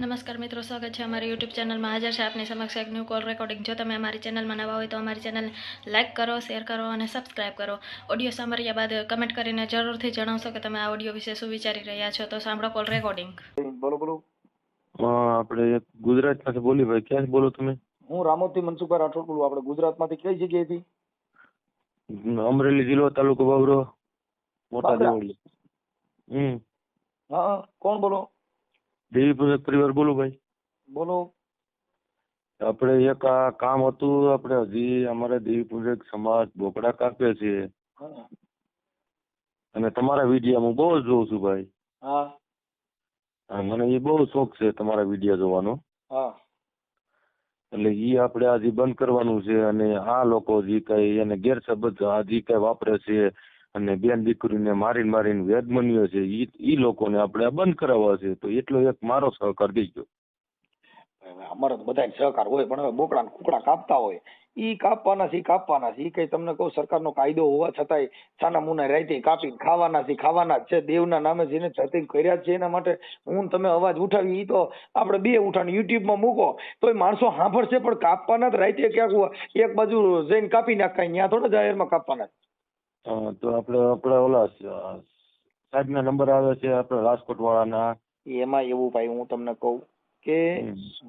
નમસ્કાર મિત્રો સ્વાગત છે અમારી યુટ્યુબ ચેનલમાં. હાજર છે આપની સમક્ષ એક ન્યૂ કોલ રેકોર્ડિંગ જો તમે અમારી ચેનલમાં નવા હોય તો અમારી ચેનલ લાઇક કરો શેર કરો અને સબસ્ક્રાઇબ કરો. ઓડિયો સાંભળ્યા બાદ કમેન્ટ કરીને જરૂરથી જણાવશો કે તમે આ ઓડિયો વિશે શું વિચારી રહ્યા છો. તો સાંભળો કોલ રેકોર્ડિંગ બોલો બોલો. આપણે ગુજરાતમાંથી બોલી ભાઈ ક્યાંથી બોલો તમે? હું રામોતી મનસુખભાઈ રાઠોડ બોલું. આપણે ગુજરાતમાંથી કઈ જગ્યાએથી અમરેલી જિલ્લો તાલુકો બાવરો મોટા દેવળી. હમ. હા હા. કોણ બોલો? દેવી પૂજક પરિવાર બોલો ભાઈ. બોલો. આપણે એક આ કામ હતું આપણે હજી અમારે દેવી પૂજક સમાજ બોકડા કાપે છે. અને તમારા વિડીયા હું બહુ જ જોઉં છું ભાઈ. હા. મને એ બહુ શોખ છે તમારા વિડીયા જોવાનો. હા. એટલે ઈ આપણે આજે બંધ કરવાનું છે અને આ લોકો જે કઈ એને ગેરસબદ આ જે કઈ વાપરે છે અને બેન દીકરીને મારીને મારીને વેદમનીઓ છે, ઈ ઈ લોકોને આપણે બંધ કરાવવા છે, તો એટલો એક મારો સહકાર દેજો. અમારે તો બધા સહકાર હોય, પણ હવે બોકડા કુકડા કાપતા હોય. ઈ કાપવાના છે કાપવાના છે, ઈ કઈ તમને કહું, સરકારનો કાયદો હોવા છતાંય છાના મુના રાઈતે કાપી ખાવાના છે ખાવાના છે, દેવના નામે જેને છતી કર્યા છે, એના માટે હું તમે અવાજ ઉઠાવી, ઈ તો આપણે બે ઉઠાણ યુટ્યુબમાં મૂકો, તોય માણસો સાંભળશે પણ કાપવાના જ રાઈતે ક્યાંક એક બાજુ જઈને કાપી નાખાય ત્યાં થોડા જાહેરમાં કાપવાના તો આપણે આપણે ઓલા સાહેબના નંબર આવે છે આપણે રાજકોટ વાળાના એમાં એવું ભાઈ હું તમને કહું કે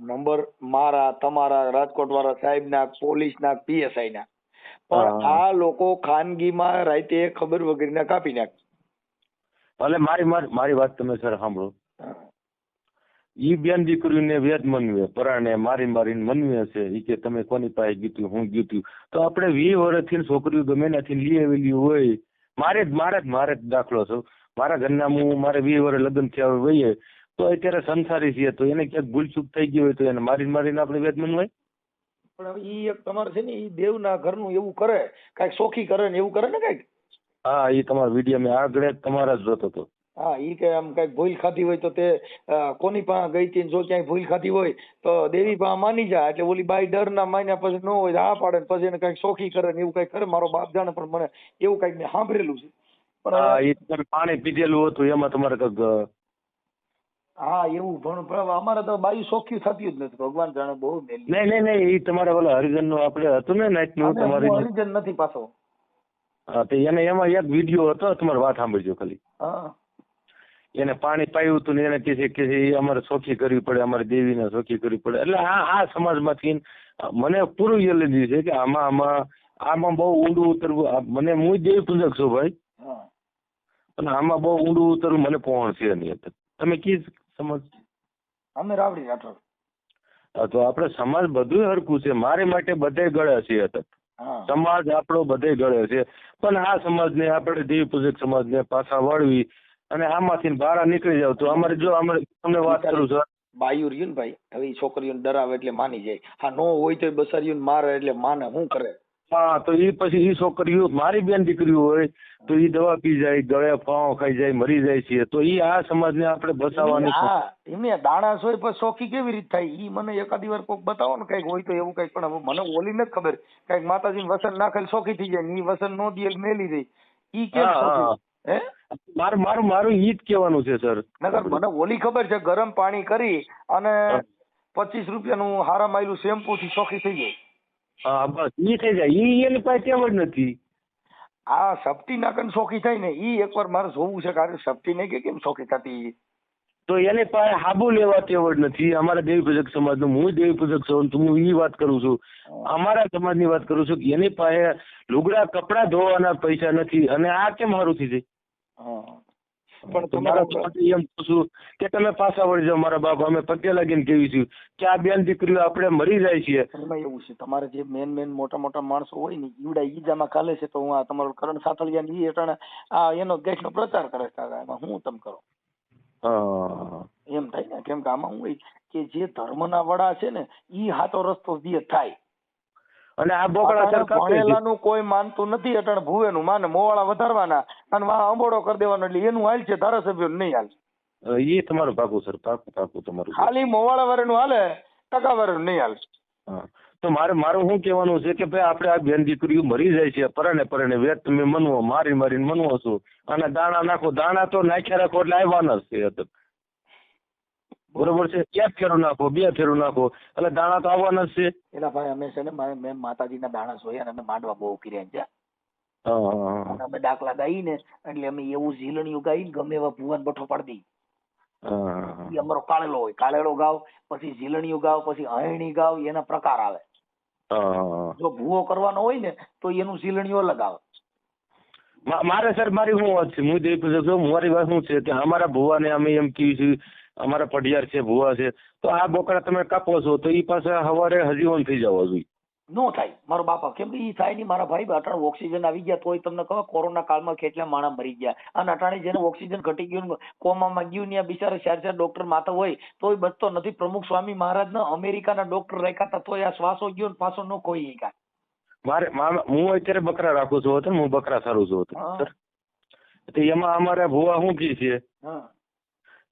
નંબર મારા તમારા રાજકોટ વાળા સાહેબ ના પોલીસ ના પીએસઆઈ ના પણ આ લોકો ખાનગીમાં રાતે ખબર વગેરે કાપી નાખે. ભલે મારી મારી મારી વાત તમે સર સાંભળો. ઈ બેન દીકરીને વેદ મનવે પરાણે મારી મારીને મનવે છે ઈ કે તમે કોની પાસે ગીતું હું ગીતું તો? આપણે વી વર્ષથી છોકરીઓ ગમે એનાથી લઈ આવેલી હોય. મારે જ મારે જ મારે જ દાખલો છો. મારા ઘરના હું મારે વી વર્ષ લગ્ન થયા હોય તો અત્યારે સંસારી છીએ. તો એને ક્યાંક ભૂલચૂક થઈ ગઈ હોય તો એને મારીને મારીને આપણે વેદ મનવાય? પણ હવે ઈ એક તમારે છે ને ઈ દેવના ઘરનું એવું કરે કાંઈક શોખી કરે ને એવું કરે ને કાંઈક? હા એ તમારા વીડિયો મેં આગળ તમારા જ જોતો હતો. હા ઈ કે આમ કઈ ભૂલ ખાધી હોય તો તે કોની પાસે ગઈ હતી જો ક્યાંય ભૂલ ખાધી હોય તો દેવી પાસે માની જાય એટલે ઓલી બાઈ ડર ના માન્યા પછી ન હોય આ પાડે પછી એને કંઈક શોખી કરે ને એવું કાંઈક કરે. મારો બાપ જાણે પણ મને એવું કંઈક મેં સાંભળેલું છે. પણ પાણી પીધેલું હતું એમાં તમારે કંઈક હા એવું પણ અમારે તો બાયું શોખી થતી જ નથી. ભગવાન જાણે બહુ નહીં નહીં નહીં એ તમારે ઓલા હરિજનનું આપણે હતું ને નાઈટનું અને તમારી હરિજન નથી પાછો. હા તો એને એમાં એક વીડિયો હતો તમારે વાત સાંભળજો ખાલી. હા. એને પાણી પાયું હતું ને એને કહે છે કે એ અમારે સોખી કરવી પડે અમારે દેવીને સોખી કરવી પડે. એટલે આ આ સમાજમાંથી મને પૂરું એલર્જી છે કે આમાં આમાં આમાં બહુ ઊંડું ઉતરવું મને હું દેવી પૂજક છું ભાઈ. પણ આમાં બહુ ઊંડું ઉતરવું મને પહોંચ છે એની અંદર? તમે કી સમજ? અમે રાવડી રાઠોડ. તો આપણે સમાજ બધું હરખું છે. મારે માટે બધે ગળે છે અત્યારે સમાજ આપણો બધે ગળે છે. પણ આ સમાજને આપણે દેવી પૂજક સમાજને પાછા વળવી અને આમાંથી બહાર નીકળી જાવ તો અમારે જો અમારે તમને વાત કરું છું. બાયુ રહ્યું ને ભાઈ હવે છોકરીઓને ડરાવે એટલે માની જાય. હા નો હોય તો બસારીઓને મારે એટલે માને શું કરે? હા તો એ પછી એ છોકરીઓ મારી બેન દીકરીઓ હોય તો એ દવા પી જાય ગળે ફાંવ ખાઈ જાય મરી જાય છે. તો એ આ સમાજને આપણે બચાવવાની હા એમને દાણા સોય પછી શોખી કેવી રીત થાય? ઈ મને એકાદી વાર કોઈક બતાવો ને કંઈક હોય તો એવું કંઈક પણ મને ઓલી નથી ખબર. કંઈક માતાજી વસન નાખેલ શોખી થઈ જાય ને ઈ વસન નો દે મેલી દે. ઈ કેમ હે? મારું મારું મારું ઈ જ કહેવાનું છે સર. નગર મને ઓલી ખબર છે ગરમ પાણી કરી અને પચીસ રૂપિયાનું હારા માયલું શેમ્પુ થી ચોખ્ખી થઈ જાય હા બસ ઈ થઈ જાય. ઈ એની પાસે ટેવ જ નથી. આ સપટી નાકન શોખી થાય ને ઈ એકવાર મારે જોવું છે કારણ સપટી નહીં કે કેમ શોખી થતી તો એની પાસે હાબુ લેવા તેવડ નથી. અમારા દેવી પૂજક સમાજનું હું દેવી પૂજક છું તો હું ઈ વાત કરું છું. અમારા સમાજની વાત કરું છું કે એની પાસે લુગડા કપડા ધોવાના પૈસા નથી અને આ કેમ સારું થઈ જાય. પણ તમારા એમ પૂછું કે તમે પાછા વળી જાઓ મારા બાપ અમે પગે લાગીને કેવી છું કે આ બેન દીકરીઓ આપણે મરી જાય છે એવું છે તમારે જે મેન મેન મોટા મોટા માણસો હોય ને ઈવડા ઈજામાં કાલે છે તો હું આ તમારો કરણ સાથળિયા ને અટાણે આ એનો દેશ નો પ્રચાર કરે છે એમાં હું તમ કરો? એમ થાય ને કેમ કે આમાં હું કે જે ધર્મના વડા છે ને ઈ હાથો રસ્તો જે થાય. અને આ બોકડા સરકાર ભણેલાનું કોઈ માનતું નથી અટણ ભુવેનું. માને મોવાળા વધારવાના. અને વા અંબોડો કરી દેવાનો એટલે એનું હાલ છે ધારાસભ્યો નહીં હાલ. એ તમારું પાકું સર. પાકું પાકું તમારું. ખાલી મોવાળા વાળાનું હાલે ટકા વાળાનું નહીં હાલ. હા. તો મારે મારું શું કહેવાનું છે કે ભાઈ આપણે આ બેન દીકરીઓ મરી જાય છે પરણે પરણે વેત તમે મનવો મારી મારીને મનવો છો. અને દાણા નાખો. દાણા તો નાખ્યા રાખો એટલે આવવાના જ છે. બરોબર છે? એક ફેરું નાખો? બે ફેરું નાખો. એટલે દાણા તો આવવાના જ છે. એટલે ભાઈ અમે છે ને મેં માતાજીના દાણા જોયા અને અમે માંડવા બહુ કર્યા છે. હા હા હા. અને અમે દાખલા ગાઈ ને એટલે અમે એવું ઝીલણીયું ગાઈ ગમે એવા ભુવન બઠો પાડી દઈ હા, હા, હા. અમારો કાળેલો હોય. કાળેલો ગાવ પછી ઝીલણિયું ગાવ પછી અહીણી ગાવ એના પ્રકાર આવે. હા, હા, હા. જો ભૂવો કરવાનો હોય ને તો એનું ઝીલણીયું અલગ આવે. મારે સર મારી શું વાત છે? હું દેખ મારી વાત શું છે? કે અમારા ભુવાને અમે એમ છે અમારા પઢિયાર છે ભુવા છે તો આ બોકડા તમે કાપો છો તો ઈ પાસે સવારે હજી ઓન થઈ જવા જોઈએ. નો થાય. મારો બાપા કેમ કે ઈ થાય નહીં? મારા ભાઈ અટાણે ઓક્સિજન આવી ગયા તોય તમને કહો કોરોના કાળમાં કેટલા માણસ મરી ગયા. અને અટાણે જેને ઓક્સિજન ઘટી ગયું કોમામાં ગયું ને બિચારા ચાર ચાર ડોક્ટર માથા હોય તોય બચતો નથી. પ્રમુખ સ્વામી મહારાજના અમેરિકાના ડોક્ટર રાખ્યા હતા તોય આ શ્વાસો ગયો ને પાછો નો કોઈ ગયા. મારે હું અત્યારે બકરા રાખું છું હું બકરા સારું છું સર. એમાં અમારા ભુવા શું કી છે?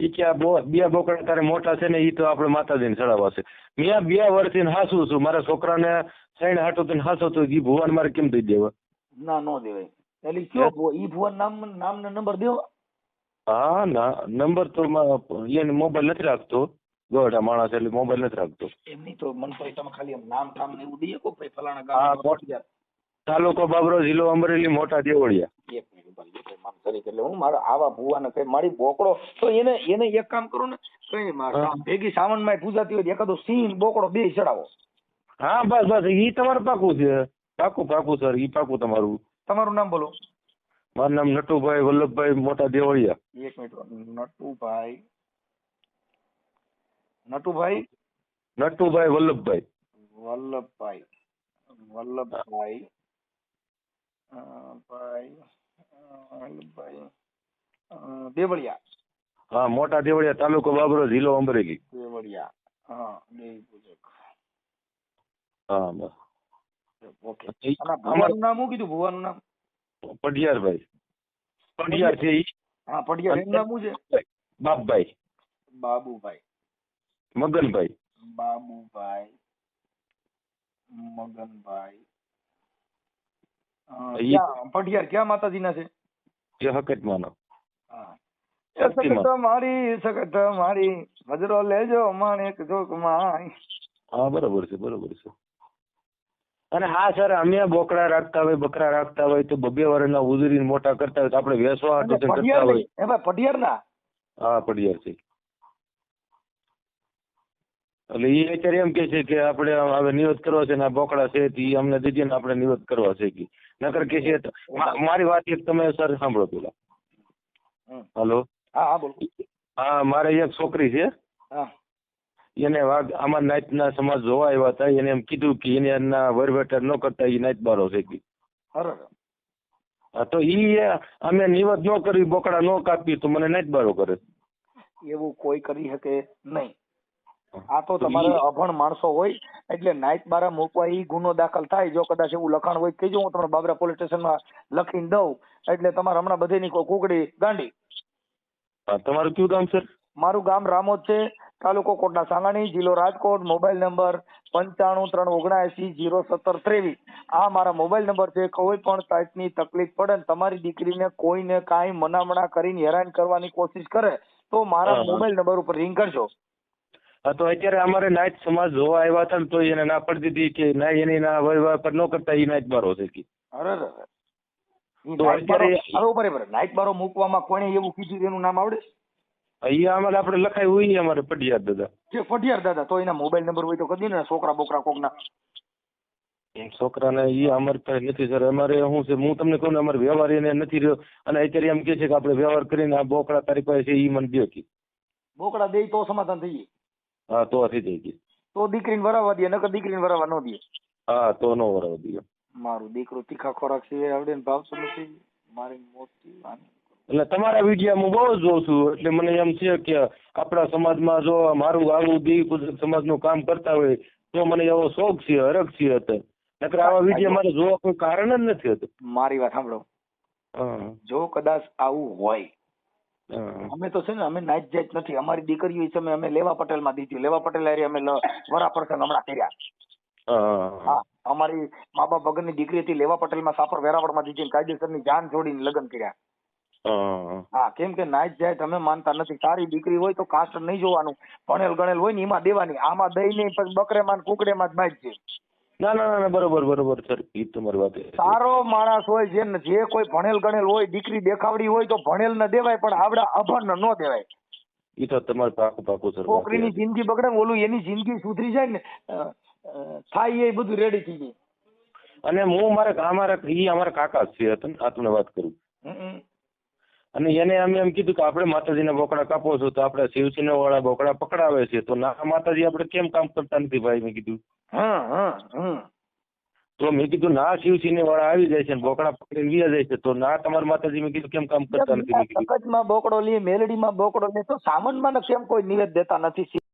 ઈ કે બો- બે બોકડા તારે મોટા છે ને ઈ તો આપણે માતાજીને ચડાવવા છે. મેં બે વર્ષથી હાસું છું. મારા છોકરાને સાઈડ હાટો થઈને હાસો તો ઈ ભુવન મારે કેમ દઈ દેવા? ના નો દેવાય. એટલે કયો ઈ ભુવન નામ નામ ને નંબર દેવો? હા ના નંબર તો એને મોબાઈલ નથી રાખતો. ગોડા માણસ એટલે મોબાઈલ નથી રાખતો. એમની તો મન તો તમે ખાલી નામ ઠામ ને એવું દઈએ કો ભાઈ ફલાણા ગામ તાલુકો બાબરો જિલ્લો અમરેલી મોટા દેવળિયા. એક મિનિટ એટલે હું મારા આવા ભુવાને કઈ મારી બોકડો તો એને એને એક કામ કરો ને કઈ ભેગી સાવન સાવનમાં પૂજાતી હોય એકાદો સિંહ બોકડો બે ચડાવો. હા બસ બસ ઈ તમારું પાકું છે. પાકું પાકું સર ઈ પાકું તમારું. તમારું નામ બોલો. મારું નામ નટુભાઈ વલ્લભભાઈ મોટા દેવળિયા. એક મિનિટ નટુભાઈ. નટુભાઈ? નટુભાઈ વલ્લભભાઈ. વલ્લભભાઈ. વલ્લભભાઈ. ભાઈ અ, વલ્લભભાઈ અ, દેવળિયા હા મોટા દેવળિયા તાલુકો બાબરો જિલ્લો અમરેલી દેવળિયા હા દેવી પૂજક હા બસ ઓકે ઈ અને અમાર ભુવાનું નામ શું કીધું ભુવાનું નામ પઢિયારભાઈ પઢિયાર છે ઈ હા પડિયા એનું નામ શું છે? બાપભાઈ। બાબુભાઈ। મગનભાઈ। બાબુભાઈ મગનભાઈ અ, ક્યાં? માતાજીના છે? એ હકત માનો હા. સખત મારી સખત મારી. ભજરો લેજો માણેક જોક માય. હા બરોબર છે બરોબર છે. અને હા સર અમે બોકડા રાખતા હોય બકરા રાખતા હોય તો બબે વર્ષના ઉજરી મોટા કરતા હોય તો આપણે વેસવા હાટુ કરતા હોય. એ ભાઈ પડિયાર ના હા પડિયાર છે. એટલે એ અત્યારે એમ કે છે કે આપણે હવે નિવત કરવા છે ને આ બોકડા છે તે અમને દીધી ને આપણે નિવત કરવા છે કે. નકર કે છે મારી વાત એક તમે સર સાંભળો પેલા. હલો. હા હા બોલો. હા મારે એક છોકરી છે. હા. એને વાઘ આમાં નાઈટના સમાજ જોવા આવ્યા હતા. એને એમ કીધું કે એને એના વરવેટર ન કરતા એ નાઈટ બારો છે કે હા, તો ઈ અમે નિવત ન કરી બોકડા ન કાપી તો મને નાઈટ બારો કરે. એવું કોઈ કરી શકે નહીં. તો તમારે અભણ માણસો હોય એટલે નાઇટ બારા મૂકવા એ ગુનો દાખલ થાય. જો કદાચ એવું લખાણ હોય કહેજો હું તમને બાબરા પોલીસ સ્ટેશનમાં લખીને દઉં. એટલે તમારે હમણાં બધીની કુકડી ગાંડી. તમારું કયું ગામ સર? મારું ગામ રામોદ છે તાલુકો કોટડા સાંગાણી જિલ્લો રાજકોટ મોબાઈલ નંબર પંચાણું ત્રણ ઓગણએસી જીરો સત્તર ત્રેવીસ. આ મારા મોબાઈલ નંબર છે કોઈ પણ ટાઈપની તકલીફ પડે ને તમારી દીકરીને કોઈને કાંઈ મનામણા કરીને હેરાન કરવાની કોશિશ કરે તો મારા. મોબાઈલ નંબર ઉપર રિંગ કરજો. તો અત્યારે અમારે નાઈટ સમાજ જોવા આવ્યા હતા ને તો એને ના પડતી દીધી કે ના એની ના વહીવટ પર ન કરતા એ નાઈટ બારો છે કે. અરે બારો મૂકવામાં કોણે એવું કીધું એનું નામ આવડે? અહીંયા અમારે આપણે લખાય હોય અમારે પડિયાર દાદા. જે ફટિયાર દાદા તો એના મોબાઈલ નંબર હોય તો કદી ને છોકરા બોકરા છોકરા છોકરાને એ અમારે પાસે નથી સર. અમારે શું છે હું તમને કહું ને અમારે વ્યવહાર એને નથી રહ્યો. અને અત્યારે એમ કે છે કે આપણે વ્યવહાર કરીને આ બોકડા તારી પાસે છે એ મને દો કે. બોકડા દે તો સમાધાન થઈ જાય. હા તો થઈ જાય કે. તો દીકરીને વરાવવા દે નકર દીકરીને વરાવવા ન દે. હા તો નો વરાવવા દે મારું દીકરો તીખા ખોરાક સિવાય આવડે ને ભાવતું નથી. મારી મોટી વાની એટલે તમારા વીડિયો હું બહુ જોઉં છું એટલે મને એમ છે કે આપણા સમાજમાં જો મારું આવું પૂજક સમાજનું કામ કરતા હોય તો મને એવો શોખ છે હરખ છે હતો નકર આવા વીડિયો મારે જોવા કોઈ કારણ જ નથી હતું મારી વાત સાંભળો. જો કદાચ આવું હોય અમે તો છે ને અમે નાઈટ જાત નથી. અમારી દીકરીઓ છે અમે લેવા પટેલમાં દીધી લેવા પટેલ હારે અમે વરા પ્રસંગ હમણાં કર્યા. હા. અમારી મા બાપ વગરની દીકરી હતી લેવા પટેલમાં સાપર વેરાવળમાં દીધી કાયદેસરની જાન જોડીને લગ્ન કર્યા. હા. કેમ કે નાઈટ જાય તમે માનતા નથી. સારી દીકરી હોય તો કાસ્ટ નહીં જોવાનું. ભણેલ ગણેલ હોય ને એમાં દેવાની. આમાં દઈ નહીં પછી બકરેમાં કુકડે માં જ બાજ છે ના ના ના, બરોબર બરોબર સર. એ તમારી વાત સારો માણસ હોય જે જે કોઈ ભણેલ ગણેલ હોય દીકરી દેખાવડી હોય તો ભણેલ ન દેવાય પણ આવડા અભણ ન દેવાય. એ તો તમારે પાકું પાકું સર છોકરીની જિંદગી બગડે ને ઓલું એની જિંદગી સુધરી જાય ને થાય એ બધું રેડી થઈ જાય. અને હું મારા અમારા ઈ અમારા કાકા છે તમને વાત કરું. અને એને અમે એમ કીધું કે આપણે માતાજીના બોકડા કાપો છો તો આપણે શિવસેના વાળા બોકડા પકડાવે છે. તો ના માતાજી આપણે કેમ કામ કરતા નથી ભાઈ? મેં કીધું. હા હા હા. તો મેં કીધું ના શિવસેના વાળા આવી જાય છે બોકડા પકડીને વ્યા જાય છે. તો ના તમારા માતાજી મેં કીધું કેમ કામ કરતા નથી? મેં કીધું. સખતમાં બોકડો લે મેલડીમાં બોકડો લે તો સામાનમાં કેમ કોઈ નિવેદ દેતા નથી?